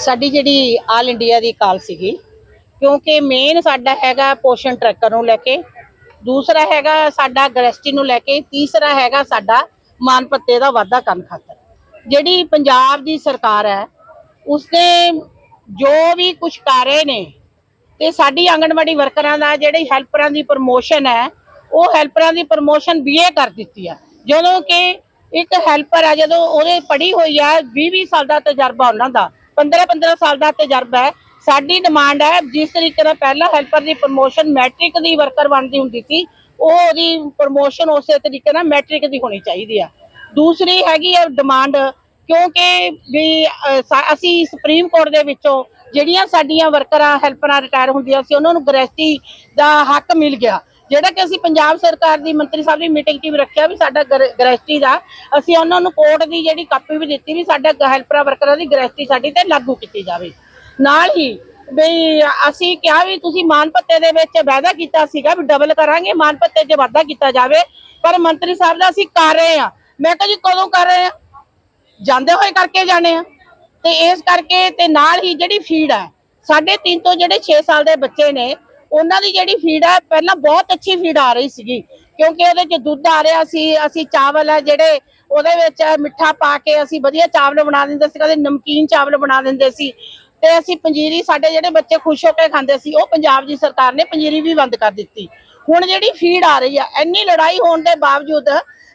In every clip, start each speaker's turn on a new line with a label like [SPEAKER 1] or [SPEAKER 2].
[SPEAKER 1] ਸਾਡੀ ਜਿਹੜੀ all India ਦੀ ਕਾਲ ਸੀਗੀ, ਕਿਉਂਕਿ ਮੇਨ ਸਾਡਾ ਹੈਗਾ ਪੋਸ਼ਣ ਟਰੈਕਰ ਨੂੰ ਲੈ ਕੇ, ਦੂਸਰਾ ਹੈਗਾ ਸਾਡਾ ਗ੍ਰੈਸਟੀ ਨੂੰ ਲੈ ਕੇ, ਤੀਸਰਾ ਹੈਗਾ ਸਾਡਾ ਮਾਨ ਪੱਤੇ ਦਾ ਵਾਧਾ ਕਰਨ ਖਾਤਰ। ਜਿਹੜੀ ਪੰਜਾਬ ਦੀ ਸਰਕਾਰ ਹੈ ਉਸਨੇ ਜੋ ਵੀ ਕੁਝ ਕਰ ਰਹੇ ਨੇ, ਤੇ ਸਾਡੀ ਆਂਗਣਵਾੜੀ ਵਰਕਰਾਂ ਦਾ ਜਿਹੜੀ ਹੈਲਪਰਾਂ ਦੀ ਪ੍ਰਮੋਸ਼ਨ ਹੈ, ਉਹ ਹੈਲਪਰਾਂ ਦੀ ਪ੍ਰਮੋਸ਼ਨ ਬੀਏ ਕਰ ਦਿੱਤੀ ਆ। ਜਦੋਂ ਕਿ ਇੱਕ ਹੈਲਪਰ ਆ, ਜਦੋਂ ਉਹਦੇ ਪੜ੍ਹੀ ਹੋਈ ਆ 20-20 ਸਾਲ ਦਾ ਤਜਰਬਾ ਉਹਨਾਂ ਦਾ 15-15 ਸਾਲ ਦਾ ਤਜਰਬਾ ਹੈ। ਸਾਡੀ ਡਿਮਾਂਡ ਹੈ, ਜਿਸ ਤਰੀਕੇ ਨਾਲ ਪਹਿਲਾਂ ਹੈਲਪਰ ਦੀ ਪ੍ਰਮੋਸ਼ਨ ਮੈਟ੍ਰਿਕ ਦੀ ਵਰਕਰ ਬਣਦੀ ਹੁੰਦੀ ਸੀ, ਉਹ ਉਹਦੀ ਪ੍ਰਮੋਸ਼ਨ ਉਸੇ ਤਰੀਕੇ ਨਾਲ ਮੈਟ੍ਰਿਕ ਦੀ ਹੋਣੀ ਚਾਹੀਦੀ ਆ। ਦੂਸਰੀ ਹੈਗੀ ਹੈ ਡਿਮਾਂਡ ਕਿਉਂਕਿ ਵੀ ਅਸੀਂ ਸੁਪਰੀਮ ਕੋਰਟ ਦੇ ਵਿੱਚੋਂ ਜਿਹੜੀਆਂ ਸਾਡੀਆਂ ਵਰਕਰਾਂ ਹੈਲਪਰਾਂ ਰਿਟਾਇਰ ਹੁੰਦੀਆਂ ਸੀ, ਉਹਨਾਂ ਨੂੰ ਗ੍ਰੈਸਟੀ ਦਾ ਹੱਕ ਮਿਲ ਗਿਆ। ਜਿਹੜਾ ਕਿ ਅਸੀਂ ਪੰਜਾਬ ਸਰਕਾਰ ਦੀ ਮੰਤਰੀ ਸਾਹਿਬ ਦੀ ਮੀਟਿੰਗ 'ਚ ਵੀ ਰੱਖਿਆ ਵੀ ਸਾਡਾ ਗ੍ਰੈਸਟੀ ਦਾ, ਅਸੀਂ ਉਹਨਾਂ ਨੂੰ ਕੋਰਟ ਦੀ ਜਿਹੜੀ ਕਾਪੀ ਵੀ ਦਿੱਤੀ ਵੀ ਸਾਡਾ ਹੈਲਪਰਾਂ ਵਰਕਰਾਂ ਦੀ ਗ੍ਰੈਸਟੀ ਸਾਡੀ ਤੇ ਲਾਗੂ ਕੀਤੀ ਜਾਵੇ। ਨਾਲ ਹੀ ਵੀ ਅਸੀਂ ਕਿਹਾ ਵੀ ਤੁਸੀਂ ਮਾਨ ਭੱਤੇ ਦੇ ਵਿੱਚ ਵਾਅਦਾ ਕੀਤਾ ਸੀਗਾ ਵੀ ਡਬਲ ਕਰਾਂਗੇ ਮਾਨ ਭੱਤੇ 'ਚ ਵਾਧਾ ਕੀਤਾ ਜਾਵੇ, ਪਰ ਮੰਤਰੀ ਸਾਹਿਬ ਦਾ ਅਸੀਂ ਕਰ ਰਹੇ ਆ ਮੈਂ ਕਿਹਾ ਜੀ ਕਦੋਂ ਕਰ ਰਹੇ ਆ ਜਾਂਦੇ ਹੋਏ ਕਰਕੇ ਜਾਣੇ ਆ ਤੇ ਇਸ ਕਰਕੇ ਤੇ ਨਾਲ ਹੀ ਜਿਹੜੀ ਫੀਡ ਹੈ ਸਾਢੇ ਤਿੰਨ ਤੋਂ ਜਿਹੜੇ 6 ਸਾਲ ਦੇ ਬੱਚੇ ਨੇ ਉਹਨਾਂ ਦੀ ਜਿਹੜੀ ਫੀਡ ਹੈ ਪਹਿਲਾਂ ਬਹੁਤ ਅੱਛੀ ਫੀਡ ਆ ਰਹੀ ਸੀਗੀ, ਕਿਉਂਕਿ ਉਹਦੇ 'ਚ ਦੁੱਧ ਆ ਰਿਹਾ ਸੀ, ਅਸੀਂ ਚਾਵਲ ਹੈ ਜਿਹੜੇ ਉਹਦੇ ਵਿੱਚ ਮਿੱਠਾ ਪਾ ਕੇ ਅਸੀਂ ਵਧੀਆ ਚਾਵਲ ਬਣਾ ਦਿੰਦੇ ਸੀ, ਕਦੇ ਨਮਕੀਨ ਚਾਵਲ ਬਣਾ ਦਿੰਦੇ ਸੀ, ਤੇ ਅਸੀਂ ਪੰਜੀਰੀ ਸਾਡੇ ਜਿਹੜੇ ਬੱਚੇ ਖੁਸ਼ ਹੋ ਕੇ ਖਾਂਦੇ ਸੀ, ਉਹ ਪੰਜਾਬ ਦੀ ਸਰਕਾਰ ਨੇ ਪੰਜੀਰੀ ਵੀ ਬੰਦ ਕਰ ਦਿੱਤੀ। ਹੁਣ ਜਿਹੜੀ ਫੀਡ ਆ ਰਹੀ ਆ, ਇੰਨੀ ਲੜਾਈ ਹੋਣ ਦੇ ਬਾਵਜੂਦ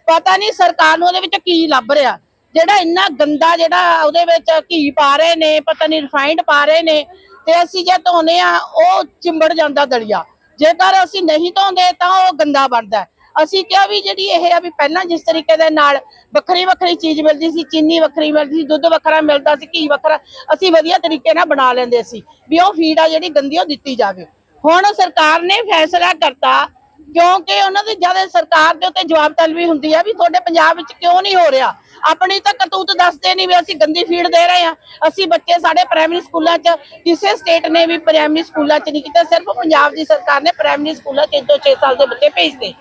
[SPEAKER 1] ਪਤਾ ਨਹੀਂ ਸਰਕਾਰ ਨੂੰ ਉਹਦੇ ਵਿੱਚ ਕੀ ਲੱਭ ਰਿਹਾ। ਜਿਹੜਾ ਇੰਨਾ ਗੰਦਾ ਜਿਹੜਾ ਉਹਦੇ ਵਿੱਚ ਘੀ ਪਾ ਰਹੇ ਨੇ, ਪਤਾ ਨਹੀਂ ਰਿਫਾਈਨਡ ਪਾ ਰਹੇ ਨੇ ਤੇ ਅਸੀਂ ਜੇ ਧੋਨੇ ਆ, ਉਹ ਚਿੰਬੜ ਜਾਂਦਾ ਦਲੀਆ ਜੇਕਰ ਅਸੀਂ ਨਹੀਂ ਧੋਂਦੇ, ਤਾਂ ਉਹ ਗੰਦਾ ਬਣਦਾ ਅਸੀਂ ਕਿਹਾ ਵੀ ਜਿਹੜੀ ਇਹ ਆ ਵੀ ਪਹਿਲਾਂ ਜਿਸ ਤਰੀਕੇ ਦੇ ਨਾਲ ਵੱਖਰੀ ਵੱਖਰੀ ਚੀਜ਼ ਮਿਲਦੀ ਸੀ, ਚੀਨੀ ਵੱਖਰੀ ਮਿਲਦੀ ਸੀ, ਦੁੱਧ ਵੱਖਰਾ ਮਿਲਦਾ ਸੀ, ਘੀ ਵੱਖਰਾ, ਅਸੀਂ ਵਧੀਆ ਤਰੀਕੇ ਨਾਲ ਬਣਾ ਲੈਂਦੇ ਸੀ ਵੀ ਉਹ ਫੀਡ ਆ ਜਿਹੜੀ ਗੰਦੀ ਉਹ ਦਿੱਤੀ ਜਾਵੇ। ਹੁਣ ਸਰਕਾਰ ਨੇ ਫੈਸਲਾ ਕਰਤਾ, ਕਿਉਂਕਿ ਉਹਨਾਂ ਦੇ, ਜਦ ਸਰਕਾਰ ਦੇ ਉੱਤੇ ਜਵਾਬ ਤਲਬੀ ਹੁੰਦੀ ਆ ਵੀ ਤੁਹਾਡੇ ਪੰਜਾਬ ਵਿੱਚ ਕਿਉਂ ਨਹੀਂ ਹੋ ਰਿਹਾ? ਆਪਣੀ ਤਾਂ ਕਰਤੂਤ ਦੱਸਦੇ ਨਹੀਂ ਵੀ ਅਸੀਂ ਗੰਦੀ ਫੀਡ ਦੇ ਰਹੇ ਆ ਅਸੀਂ ਬੱਚੇ ਸਾਡੇ ਪ੍ਰਾਇਮਰੀ ਸਕੂਲਾਂ 'ਚ, ਕਿਸੇ ਸਟੇਟ ਨੇ ਵੀ ਪ੍ਰਾਇਮਰੀ ਸਕੂਲਾਂ 'ਚ ਨਹੀਂ ਕੀਤਾ, ਸਿਰਫ ਪੰਜਾਬ ਦੀ ਸਰਕਾਰ ਨੇ ਪ੍ਰਾਇਮਰੀ ਸਕੂਲਾਂ 'ਚ 6 ਸਾਲ ਦੇ ਬੱਚੇ ਭੇਜਦੇ।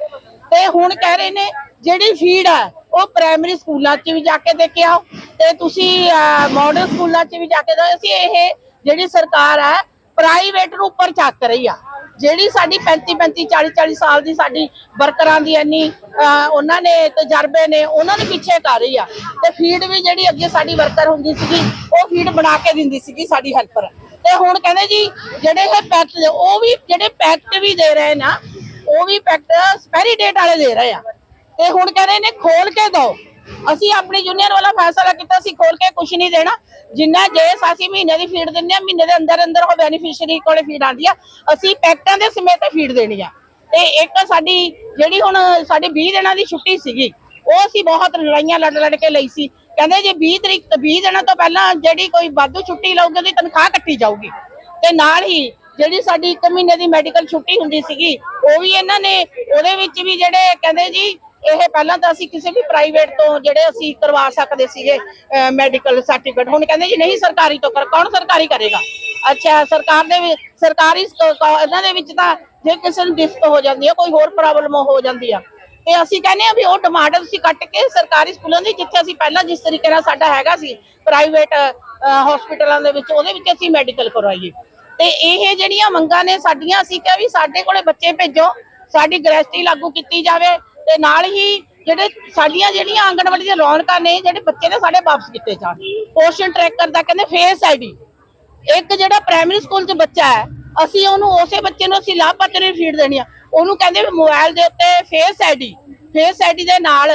[SPEAKER 1] ਤੇ ਹੁਣ ਕਹਿ ਰਹੇ ਨੇ, ਜਿਹੜੀ ਫੀਡ ਹੈ ਉਹ ਪ੍ਰਾਇਮਰੀ ਸਕੂਲਾਂ 'ਚ ਵੀ ਜਾ ਕੇ ਦੇ ਕੇ ਆਓ ਤੇ ਤੁਸੀਂ ਮਾਡਰਨ ਸਕੂਲਾਂ 'ਚ ਵੀ ਜਾ ਕੇ ਦਿਓ ਅਸੀਂ ਇਹ ਜਿਹੜੀ ਸਰਕਾਰ ਹੈ ਪ੍ਰਾਈਵੇਟ ਨੂੰ ਉੱਪਰ ਚੱਕ ਰਹੀ ਆ। ਜਿਹੜੀ ਸਾਡੀ 35 35 40 40 ਸਾਲ ਦੀ ਸਾਡੀ ਵਰਕਰਾਂ ਦੀ ਇੰਨੀ ਉਹਨਾਂ ਨੇ ਤਜਰਬੇ ਨੇ, ਉਹਨਾਂ ਨੂੰ ਪਿੱਛੇ ਕਰ ਰਹੀ ਆ। ਤੇ ਫੀਡ ਵੀ ਜਿਹੜੀ ਅੱਗੇ ਸਾਡੀ ਵਰਕਰ ਹੁੰਦੀ ਸੀਗੀ, ਉਹ ਫੀਡ ਬਣਾ ਕੇ ਦਿੰਦੀ ਸੀਗੀ ਸਾਡੀ ਹੈਲਪਰ ਤੇ ਹੁਣ ਕਹਿੰਦੇ ਜੀ, ਜਿਹੜੇ ਇਹ ਪੈਕਟ ਉਹ ਵੀ ਜਿਹੜੇ ਪੈਕਟ ਵੀ ਦੇ ਰਹੇ ਨਾ ਉਹ ਵੀ ਪੈਕਟ ਐਕਸਪਾਇਰੀ ਡੇਟ ਵਾਲੇ ਦੇ ਰਹੇ ਆ। ਤੇ ਹੁਣ ਕਹਿੰਦੇ ਨੇ ਖੋਲ ਕੇ ਦੋ। ਅਸੀਂ ਆਪਣੀ ਯੂਨੀਅਨ ਵਾਲਾ ਫੈਸਲਾ ਕੀਤਾ ਸੀ ਖੋਲ ਕੇ ਕੁਝ ਨਹੀਂ ਦੇਣਾ। ਜਿੰਨਾ ਜੇ ਅਸੀਂ ਮਹੀਨੇ ਦੀ ਫੀਡ ਦਿੰਦੇ ਆ ਮਹੀਨੇ ਦੇ ਅੰਦਰ ਅੰਦਰ ਉਹ ਬੈਨੀਫੀਸ਼ੀਅਰੀ ਕੋਲੇ ਫੀਡ ਆਉਂਦੀ ਆ। ਅਸੀਂ ਪੈਕਟਾਂ ਦੇ ਸਮੇਤ ਫੀਡ ਦੇਣੀ ਆ। ਤੇ ਇੱਕ ਸਾਡੀ ਜਿਹੜੀ ਹੁਣ ਸਾਡੀ 20 ਦਿਨਾਂ ਦੀ ਛੁੱਟੀ ਸੀਗੀ, ਉਹ ਅਸੀਂ ਬਹੁਤ ਲੜਾਈਆਂ ਲੜ ਲੜ ਕੇ ਲਈ ਸੀ। ਕਹਿੰਦੇ ਜੇ 20 ਤਰੀਕ ਤੋਂ 20 ਦਿਨਾਂ ਤੋਂ ਪਹਿਲਾਂ ਜਿਹੜੀ ਕੋਈ ਵਾਧੂ ਛੁੱਟੀ ਲਊਗੀ, ਉਹਦੀ ਤਨਖਾਹ ਕੱਟੀ ਜਾਊਗੀ। ਤੇ ਨਾਲ ਹੀ ਜਿਹੜੀ ਸਾਡੀ ਇੱਕ ਮਹੀਨੇ ਦੀ ਮੈਡੀਕਲ ਛੁੱਟੀ ਹੁੰਦੀ ਸੀਗੀ, ਉਹ ਵੀ ਇਹਨਾਂ ਨੇ, ਉਹਦੇ ਵਿੱਚ ਵੀ ਜਿਹੜੇ ਕਹਿੰਦੇ ਜੀ ਇਹ ਪਹਿਲਾਂ ਤਾਂ ਅਸੀਂ ਕਿਸੇ ਵੀ ਪ੍ਰਾਈਵੇਟ ਤੋਂ ਜਿਹੜੇ ਅਸੀਂ ਕਰਵਾ ਸਕਦੇ ਸੀਗੇ ਮੈਡੀਕਲ ਸਰਟੀਫਿਕੇਟ ਹੁਣ ਕਹਿੰਦੇ ਜੀ ਨਹੀਂ ਸਰਕਾਰੀ ਤੋਂ ਕਰ, ਕੌਣ ਸਰਕਾਰੀ ਕਰੇਗਾ? ਅੱਛਾ, ਸਰਕਾਰ ਦੇ ਸਰਕਾਰੀ ਇਹਨਾਂ ਦੇ ਵਿੱਚ ਤਾਂ ਜੇ ਕਿਸੇ ਨੂੰ ਦਿੱਕਤ ਹੋ ਜਾਂਦੀ ਹੈ, ਕੋਈ ਹੋਰ ਪ੍ਰੋਬਲਮ ਹੋ ਜਾਂਦੀ ਆ। ਤੇ ਅਸੀਂ ਕਹਿੰਦੇ ਆ ਵੀ ਉਹ ਡਿਮਾਂਡ ਤੁਸੀਂ ਕੱਟ ਕੇ ਸਰਕਾਰੀ ਸਕੂਲਾਂ ਦੀ, ਜਿੱਥੇ ਅਸੀਂ ਪਹਿਲਾਂ ਜਿਸ ਤਰੀਕੇ ਨਾਲ ਸਾਡਾ ਹੈਗਾ ਸੀ ਪ੍ਰਾਈਵੇਟ ਹਸਪੀਟਲਾਂ ਦੇ ਵਿੱਚ, ਉਹਦੇ ਵਿੱਚ ਅਸੀਂ ਮੈਡੀਕਲ ਕਰਵਾਈਏ। ਤੇ ਇਹ ਜਿਹੜੀਆਂ ਮੰਗਾਂ ਨੇ ਸਾਡੀਆਂ, ਅਸੀਂ ਕਿਹਾ ਵੀ ਸਾਡੇ ਕੋਲੇ ਬੱਚੇ ਭੇਜੋ, ਸਾਡੀ ਗ੍ਰੈਸਟੀ ਲਾਗੂ ਕੀਤੀ ਜਾਵੇ ਤੇ ਨਾਲ ਹੀ ਜਿਹੜੇ ਸਾਡੀਆਂ ਜਿਹੜੀਆਂ ਆਂਗਣਵਾੜੀ ਦੀਆਂ ਰੌਣਕਾਂ ਨੇ, ਜਿਹੜੇ ਬੱਚੇ ਨੇ ਸਾਡੇ ਵਾਪਸ ਕੀਤੇ ਜਾਣ। ਪੋਸ਼ਨ ਟਰੈਕਰ ਦਾ ਕਹਿੰਦੇ ਫੇਸ ਆਈਡੀ ਇੱਕ ਜਿਹੜਾ ਪ੍ਰਾਇਮਰੀ ਸਕੂਲ 'ਚ ਬੱਚਾ ਹੈ, ਅਸੀਂ ਉਹਨੂੰ ਉਸੇ ਬੱਚੇ ਨੂੰ ਅਸੀਂ ਲਾਭਪਾਤਰੀ ਨੂੰ ਫੀਡ ਦੇਣੀ ਆ। ਉਹਨੂੰ ਕਹਿੰਦੇ ਵੀ ਮੋਬਾਈਲ ਦੇ ਉੱਤੇ ਫੇਸ ਆਈਡੀ ਫੇਸ ਆਈਡੀ ਦੇ ਨਾਲ।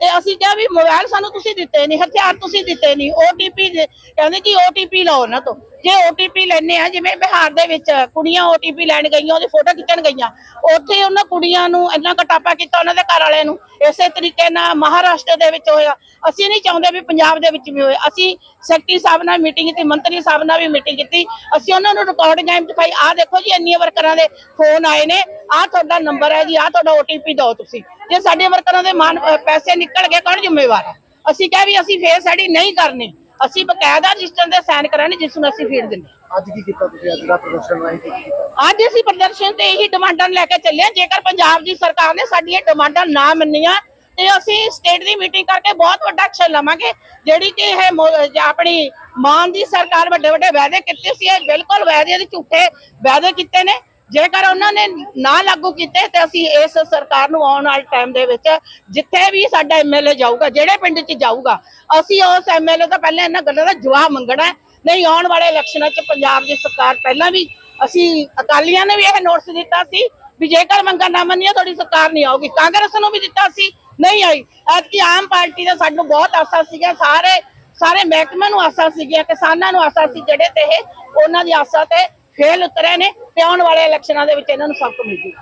[SPEAKER 1] ਤੇ ਅਸੀਂ ਕਿਹਾ ਵੀ ਮੋਬਾਈਲ ਸਾਨੂੰ ਤੁਸੀਂ ਦਿੱਤੇ ਨਹੀਂ ਹਥਿਆਰ ਤੁਸੀਂ ਦਿੱਤੇ ਨਹੀਂ ਓਟੀਪੀ ਕਹਿੰਦੇ ਜੀ ਓਟੀਪੀ ਲਓ ਨਾ ਤੋਂ। ਜੇ ਓਟੀਪੀ ਲੈਣੇ ਆ, ਜਿਵੇਂ ਬਿਹਾਰ ਦੇ ਵਿੱਚ ਕੁੜੀਆਂ ਓਟੀਪੀ ਲੈਣ ਗਈਆਂ, ਉਹਦੀ ਫੋਟੋ ਖਿੱਚਣ ਗਈਆਂ, ਉੱਥੇ ਉਹਨਾਂ ਕੁੜੀਆਂ ਨੂੰ ਇੰਨਾ ਕਟਾਪਾ ਕੀਤਾ ਉਹਨਾਂ ਦੇ ਘਰ ਵਾਲਿਆਂ ਨੂੰ, ਇਸੇ ਤਰੀਕੇ ਨਾਲ ਮਹਾਰਾਸ਼ਟਰ ਦੇ ਵਿੱਚ ਹੋਇਆ। ਅਸੀਂ ਨਹੀਂ ਚਾਹੁੰਦੇ ਵੀ ਪੰਜਾਬ ਦੇ ਵਿੱਚ ਵੀ ਹੋਏ। ਅਸੀਂ ਸੈਕਟਰੀ ਸਾਹਿਬ ਨਾਲ ਮੀਟਿੰਗ ਕੀਤੀ, ਮੰਤਰੀ ਸਾਹਿਬ ਨਾਲ ਵੀ ਮੀਟਿੰਗ ਕੀਤੀ। ਅਸੀਂ ਉਹਨਾਂ ਨੂੰ ਰਿਕਾਰਡਿੰਗ ਐਮ ਦਿਖਾਈ। ਆਹ ਦੇਖੋ ਜੀ, ਇੰਨੀਆਂ ਵਰਕਰਾਂ ਦੇ ਫੋਨ ਆਏ ਨੇ। ਆਹ ਤੁਹਾਡਾ ਨੰਬਰ ਹੈ ਜੀ, ਆਹ ਤੁਹਾਡਾ ਓਟੀਪੀ ਦਿਓ ਤੁਸੀਂ। ਜੇ ਸਾਡੇ ਵਰਕਰਾਂ ਦੇ ਮਾਨ ਪੈਸੇ ਨਿਕਲ ਗਏ, ਕੌਣ ਜ਼ਿੰਮੇਵਾਰ ਹੈ? ਅਸੀਂ ਕਿਹਾ ਵੀ ਅਸੀਂ ਫੇਰ ਆਈਡੀ ਨਹੀਂ ਕਰਨੀ। ਅਸੀਂ ਬਕਾਇਦਾ ਰਜਿਸਟਰ ਦੇ ਸਾਈਨ ਕਰਾਂਗੇ ਜਿਸ ਨੂੰ ਅਸੀਂ ਫੀਡ ਦਿੰਦੇ।
[SPEAKER 2] ਅੱਜ ਕੀ ਕੀਤਾ ਤੁਸੀਂ? ਅੱਜ ਦਾ ਪ੍ਰਦਰਸ਼ਨ ਰਾਹੀਂ ਕੀ ਕੀਤਾ?
[SPEAKER 1] ਅੱਜ ਅਸੀਂ ਪ੍ਰਦਰਸ਼ਨ ਤੇ ਇਹੀ ਡਿਮਾਂਡਾਂ ਲੈ ਕੇ ਚੱਲੇ ਹਾਂ। ਜੇਕਰ ਪੰਜਾਬ ਦੀ ਸਰਕਾਰ ਨੇ ਸਾਡੀਆਂ ਡਿਮਾਂਡਾਂ ਨਾ ਮੰਨੀਆਂ ਤੇ ਅਸੀਂ ਸਟੇਟ ਦੀ ਮੀਟਿੰਗ ਕਰਕੇ ਬਹੁਤ ਵੱਡਾ ਐਕਸ਼ਨ ਲਵਾਂਗੇ। ਜਿਹੜੀ ਕਿ ਇਹ ਮੋ- ਆਪਣੀ ਮਾਨ ਦੀ ਸਰਕਾਰ ਵੱਡੇ ਵੱਡੇ ਵਾਅਦੇ ਕੀਤੇ ਸੀ ਇਹ ਬਿਲਕੁਲ ਵਾਅਦੇ ਦੇ ਝੂਠੇ ਵਾਅਦੇ ਕੀਤੇ ਨੇ। ਜੇਕਰ ਉਹਨਾਂ ਨੇ ਨਾ ਲਾਗੂ ਕੀਤੇ ਤੇ ਅਸੀਂ ਇਸ ਸਰਕਾਰ ਨੂੰ ਆਉਣ ਵਾਲੇ ਟਾਈਮ ਦੇ ਵਿੱਚ ਜਿੱਥੇ ਵੀ ਸਾਡਾ ਐਮਐਲਏ ਜਾਊਗਾ, ਜਿਹੜੇ ਪਿੰਡ 'ਚ ਜਾਊਗਾ, ਅਸੀਂ ਉਸ ਐਮਐਲਏ ਤੋਂ ਪਹਿਲਾਂ ਇਹਨਾਂ ਗੱਲਾਂ ਦਾ ਜਵਾਬ ਮੰਗਣਾ ਨਹੀਂ, ਆਉਣ ਵਾਲੇ ਇਲੈਕਸ਼ਨਾਂ 'ਚ ਪੰਜਾਬ ਦੀ ਸਰਕਾਰ ਪਹਿਲਾਂ ਵੀ ਅਸੀਂ ਅਕਾਲੀਆਂ ਨੇ ਵੀ ਇਹ ਨੋਟਿਸ ਦਿੱਤਾ ਸੀ ਵੀ ਜੇਕਰ ਮੰਗਾਂ ਨਾ ਮੰਨੀਆਂ, ਤੁਹਾਡੀ ਸਰਕਾਰ ਨਹੀਂ ਆਊਗੀ। ਕਾਂਗਰਸ ਨੂੰ ਵੀ ਦਿੱਤਾ ਸੀ, ਨਹੀਂ ਆਈ। ਐਤਕੀ ਆਮ ਪਾਰਟੀ ਦਾ ਸਾਨੂੰ ਬਹੁਤ ਆਸਾ ਸੀਗਾ, ਸਾਰੇ ਸਾਰੇ ਮਹਿਕਮੇ ਨੂੰ ਆਸਾ ਸੀਗੀਆਂ, ਕਿਸਾਨਾਂ ਨੂੰ ਆਸਾ ਸੀ ਜਿਹੜੇ ਤੇ ਇਹ ਉਹਨਾਂ ਦੀ ਆਸਾ ਤੇ ਫੇਲ ਉਤਰੇ ਨੇ ਤੇ ਆਉਣ ਵਾਲੇ ਇਲੈਕਸ਼ਨਾਂ ਦੇ ਵਿੱਚ ਇਹਨਾਂ ਨੂੰ ਸਬਕ ਮਿਲ ਜੂਗਾ।